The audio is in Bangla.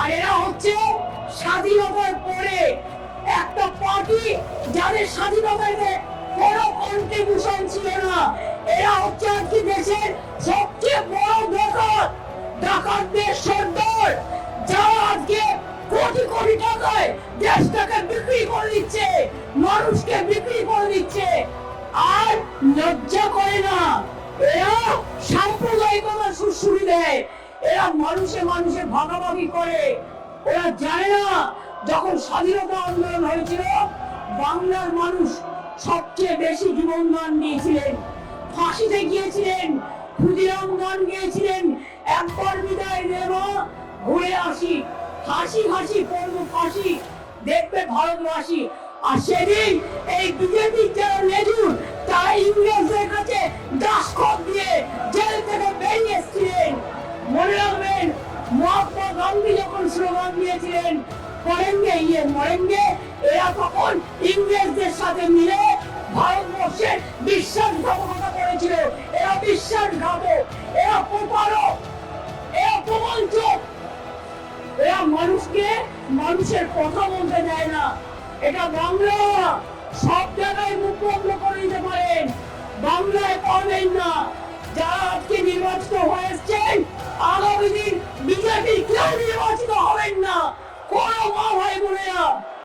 আর এরা হচ্ছে স্বাধীনতার পরে একটা পার্টি যাদের স্বাধীনতাতে কোনো কন্ট্রিবিউশন ছিল না। এরা হচ্ছে আজকে দেশের সবচেয়ে বড় ডাকাত। ডাকাতদের সর্দার যারা আজকে কোটি কোটি টাকায় দেশটাকে বিক্রি করে দিচ্ছে, মানুষকে বিক্রি করে দিচ্ছে, আর লজ্জা করে না। এরা সাম্প্রদায়িকতা সুশ্রুতি দেয়। এরা মানুষে মানুষে ভাগাভাগি করে। এরা জানে না যখন স্বাধীনতা আন্দোলন হয়েছিল, বাংলার মানুষ সবচেয়ে বেশি জীবন দান দিয়েছিলেন। ফাঁসিতে গিয়েছিলেন, ক্ষুদিরাম গান গিয়েছিলেন, একবার বিদায় দেওয়া ঘুরে আসি। হাসি হাসি, পড়ব, ফাঁসি, দেখবে ভারতবাসী। আর সেদিন এই বিজেপির যারা মহাত্মা গান্ধী যখন স্লোগান দিয়েছিলেন ইয়ে এরা তখন ইংরেজদের সাথে মিলে ভারতবর্ষের বিশ্বাসঘাতকতা করেছিল। এরা বিশ্বাসঘাতক, এরা প্রতারক, এরা প্রবঞ্চক এরা মানুষকে, মানুষের কথা বলতে দেয় না। এটা বাংলা সব জায়গায় মুখ করে দিতে পারেন। বাংলায় পাবেন না।